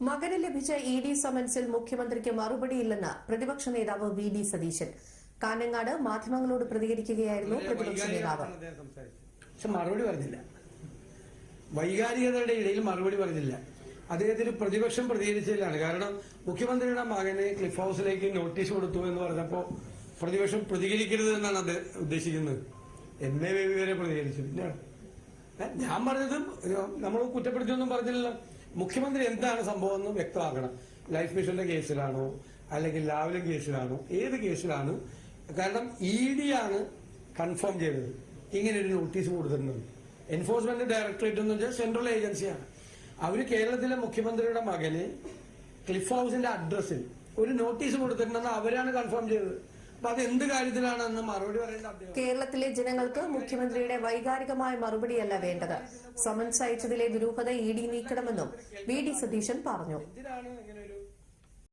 മകന് ലഭിച്ച E D സമൻസിൽ മുഖ്യമന്ത്രിക്ക് മറുപടിയില്ലെന്ന് പ്രതിപക്ഷ നേതാവ് വി ഡി സതീശൻ. കാഞ്ഞങ്ങാട് മാധ്യമങ്ങളോട് പ്രതികരിക്കുകയായിരുന്നു പ്രതിപക്ഷ നേതാവ്. പക്ഷെ മറുപടി പറഞ്ഞില്ല. വൈകാരികതയുടെ ഇടയിൽ മറുപടി പറഞ്ഞില്ല. അദ്ദേഹത്തിന് പ്രതിപക്ഷം പ്രതികരിച്ചതിലാണ്. കാരണം മുഖ്യമന്ത്രിയുടെ മകന് ക്ലിഫ് ഹൗസിലേക്ക് നോട്ടീസ് കൊടുത്തു എന്ന് പറഞ്ഞപ്പോൾ പ്രതിപക്ഷം പ്രതികരിക്കരുത് എന്നാണ് അദ്ദേഹം ഉദ്ദേശിക്കുന്നത്. എം എ ബേബി വരെ പ്രതികരിച്ചു പിന്നെ ഞാൻ പറഞ്ഞതും നമ്മൾ കുറ്റപ്പെടുത്തിയൊന്നും പറഞ്ഞില്ലല്ലോ. മുഖ്യമന്ത്രി എന്താണ് സംഭവം എന്ന് വ്യക്തമാക്കണം. ലൈഫ് മിഷന്റെ കേസിലാണോ? അല്ലെങ്കിൽ ലാവ്ലിൻ കേസിലാണോ? ഏത് കേസിലാണ്? കാരണം ഇ ഡി ആണ് കൺഫേം ചെയ്തത്. ഇങ്ങനെ ഒരു നോട്ടീസ് കൊടുത്തിരുന്നത്. എൻഫോഴ്സ്മെന്റ് ഡയറക്ടറേറ്റ് എന്ന് വെച്ചാൽ സെൻട്രൽ ഏജൻസിയാണ് അവർ കേരളത്തിലെ മുഖ്യമന്ത്രിയുടെ മകന് ക്ലിഫ് ഹൗസിന്റെ അഡ്രസ്സിൽ ഒരു നോട്ടീസ് കൊടുത്തിട്ടുണ്ടെന്ന് അവരാണ് കൺഫേം ചെയ്തത്. കേരളത്തിലെ ജനങ്ങൾക്ക് മുഖ്യമന്ത്രിയുടെ വൈകാരികമായ മറുപടിയല്ല വേണ്ടത്. സമൻസ് അയച്ചതിലെ ദുരൂഹത ഇ ഡി നീക്കണമെന്നും വി ഡി സതീശൻ പറഞ്ഞു.